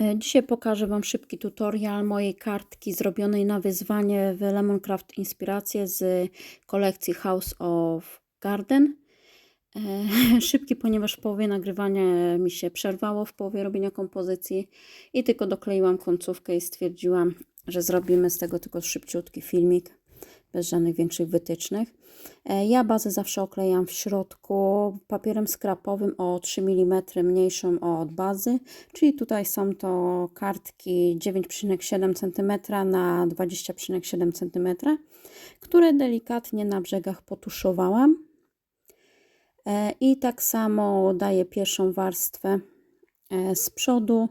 E, Dzisiaj pokażę Wam szybki tutorial mojej kartki zrobionej na wyzwanie w Lemoncraft Inspiracje z kolekcji House of Garden. E, Szybki, ponieważ w połowie nagrywania mi się przerwało, w połowie robienia kompozycji i tylko dokleiłam końcówkę i stwierdziłam, że zrobimy z tego tylko szybciutki filmik, bez żadnych większych wytycznych. E, Ja bazę zawsze oklejam w środku papierem skrapowym o 3 mm mniejszą od bazy, czyli tutaj są to kartki 9,7 cm na 20,7 cm, które delikatnie na brzegach potuszowałam. E, I tak samo daję pierwszą warstwę e, z przodu,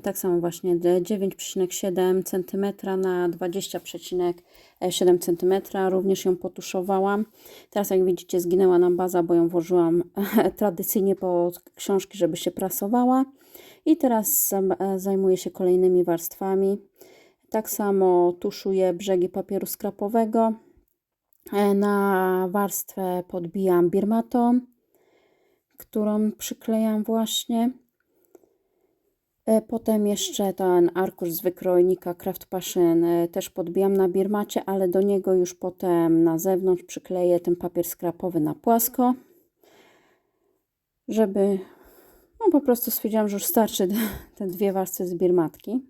tak samo właśnie 9,7 cm na 20,7 cm. Również ją potuszowałam. Teraz jak widzicie zginęła nam baza, bo ją włożyłam tradycyjnie po książki, żeby się prasowała. I teraz zajmuję się kolejnymi warstwami. Tak samo tuszuję brzegi papieru skrapowego. Na warstwę podbijam birmatą, którą przyklejam właśnie. Potem jeszcze ten arkusz z wykrojnika Craft Passion też podbijam na birmacie, ale do niego już potem na zewnątrz przykleję ten papier skrapowy na płasko, żeby no po prostu stwierdziłam, że już starczy te dwie warstwy z birmatki.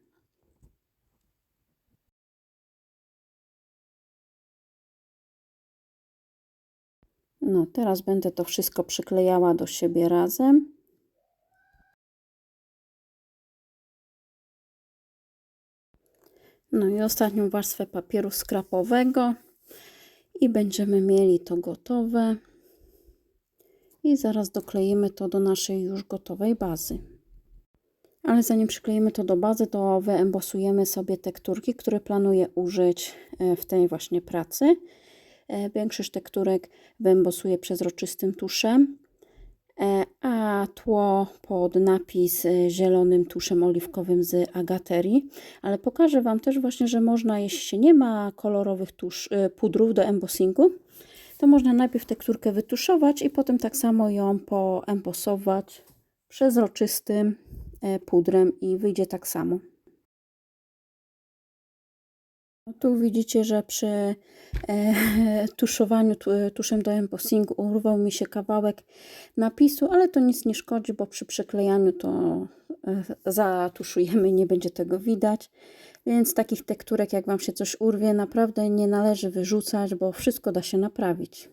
No teraz będę to wszystko przyklejała do siebie razem. No i ostatnią warstwę papieru skrapowego i będziemy mieli to gotowe. I zaraz dokleimy to do naszej już gotowej bazy. Ale zanim przykleimy to do bazy, to wyembosujemy sobie tekturki, które planuję użyć w tej właśnie pracy. Większość tekturek wyembosuję przezroczystym tuszem, a tło pod napis zielonym tuszem oliwkowym z agaterii. Ale pokażę Wam też właśnie, że można, jeśli się nie ma kolorowych tusz, pudrów do embossingu, to można najpierw tekturkę wytuszować i potem tak samo ją poembosować przezroczystym pudrem i wyjdzie tak samo. Tu widzicie, że przy e, tuszowaniu tuszem do embossingu urwał mi się kawałek napisu, ale to nic nie szkodzi, bo przy przyklejaniu to e, zatuszujemy, nie będzie tego widać. Więc takich tekturek, jak Wam się coś urwie, naprawdę nie należy wyrzucać, bo wszystko da się naprawić.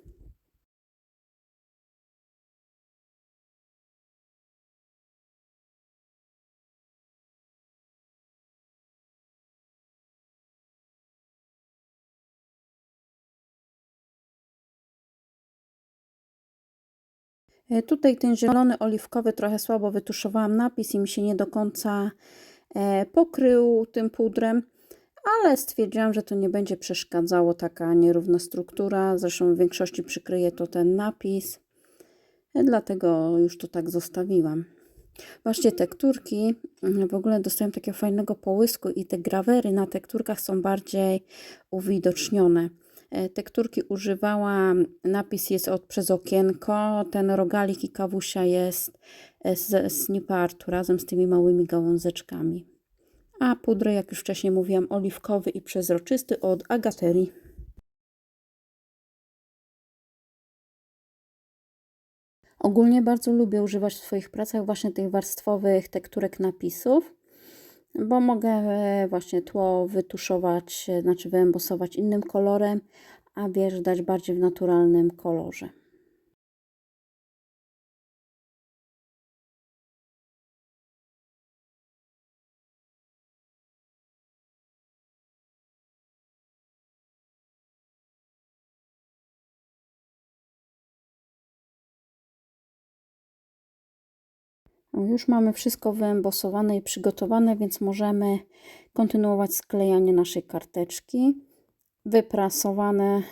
Tutaj ten zielony oliwkowy trochę słabo wytuszowałam napis i mi się nie do końca pokrył tym pudrem, ale stwierdziłam, że to nie będzie przeszkadzało taka nierówna struktura. Zresztą w większości przykryje to ten napis, dlatego już to tak zostawiłam. Właśnie tekturki, w ogóle dostałem takiego fajnego połysku i te grawery na tekturkach są bardziej uwidocznione. Tekturki używałam, napis jest od przez okienko, ten rogalik i kawusia jest z snipartu razem z tymi małymi gałązeczkami. A pudry, jak już wcześniej mówiłam, oliwkowy i przezroczysty od Agaterii. Ogólnie bardzo lubię używać w swoich pracach właśnie tych warstwowych tekturek napisów, bo mogę właśnie tło wytuszować, znaczy wyembosować innym kolorem, a wiersz dać bardziej w naturalnym kolorze. Już mamy wszystko wyembosowane i przygotowane, więc możemy kontynuować sklejanie naszej karteczki. Wyprasowane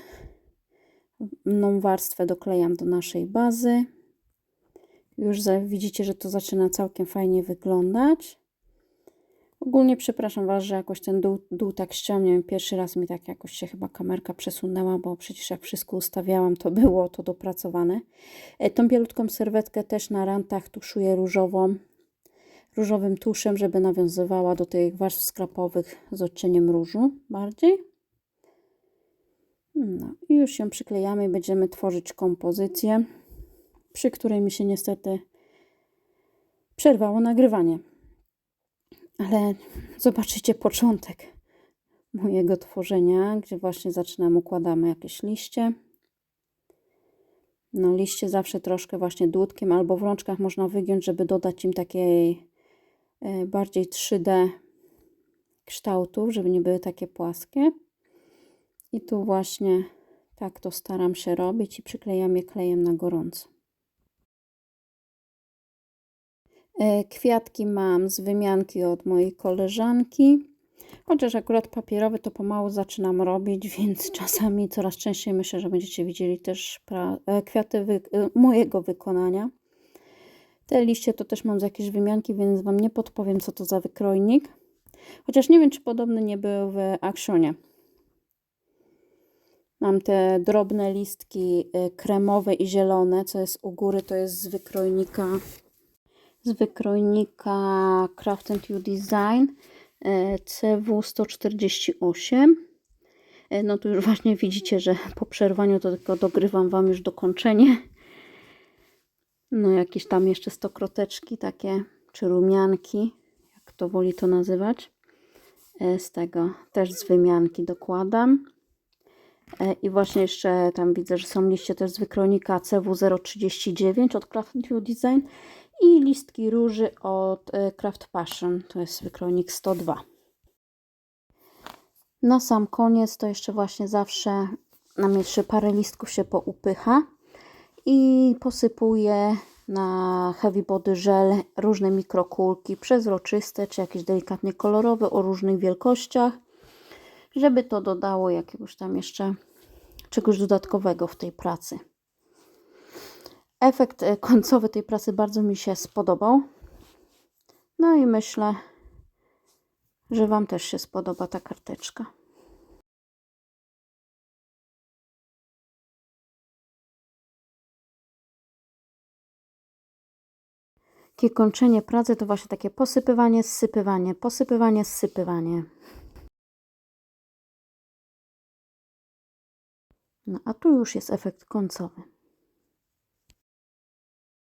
warstwę doklejam do naszej bazy. Już widzicie, że to zaczyna całkiem fajnie wyglądać. Ogólnie przepraszam Was, że jakoś ten dół, dół tak ściągnie. Pierwszy raz mi tak jakoś się chyba kamerka przesunęła, bo przecież jak wszystko ustawiałam, to było to dopracowane. Tą bielutką serwetkę też na rantach tuszuję różową. różowym tuszem, żeby nawiązywała do tych warstw skrapowych z odcieniem różu bardziej. No i już się przyklejamy i będziemy tworzyć kompozycję, przy której mi się niestety przerwało nagrywanie. Ale zobaczycie początek mojego tworzenia, gdzie właśnie zaczynam, układamy jakieś liście. No liście zawsze troszkę właśnie dłutkiem albo w rączkach można wygiąć, żeby dodać im takiej e, bardziej 3D kształtów, żeby nie były takie płaskie. I tu właśnie tak to staram się robić i przyklejam je klejem na gorąco. Kwiatki mam z wymianki od mojej koleżanki. Chociaż akurat papierowe to pomału zaczynam robić, więc czasami coraz częściej myślę, że będziecie widzieli też e, kwiaty wy- e, mojego wykonania. Te liście to też mam z jakiejś wymianki, więc Wam nie podpowiem, co to za wykrojnik. Chociaż nie wiem, czy podobny nie był w Actionie. Mam te drobne listki e, kremowe i zielone, co jest u góry, to jest z wykrojnika z wykrojnika Craft You Design e, CW 148. E, No tu już właśnie widzicie, że po przerwaniu to tylko dogrywam Wam już dokończenie. No jakieś tam jeszcze stokroteczki takie, czy rumianki, jak to woli to nazywać. E, Z tego też z wymianki dokładam. I właśnie jeszcze tam widzę, że są liście też z wykrojnika CW039 od Craft Design i listki róży od e, Craft Passion, to jest wykrojnik 102. Na sam koniec to jeszcze właśnie zawsze nam jeszcze parę listków się poupycha i posypuję na Heavy Body Gel różne mikrokulki przezroczyste czy jakieś delikatnie kolorowe o różnych wielkościach, żeby to dodało jakiegoś tam jeszcze czegoś dodatkowego w tej pracy. Efekt e, końcowy tej pracy bardzo mi się spodobał. No i myślę, że Wam też się spodoba ta karteczka. Takie kończenie pracy to właśnie takie posypywanie, zsypywanie, posypywanie, zsypywanie. No a tu już jest efekt końcowy.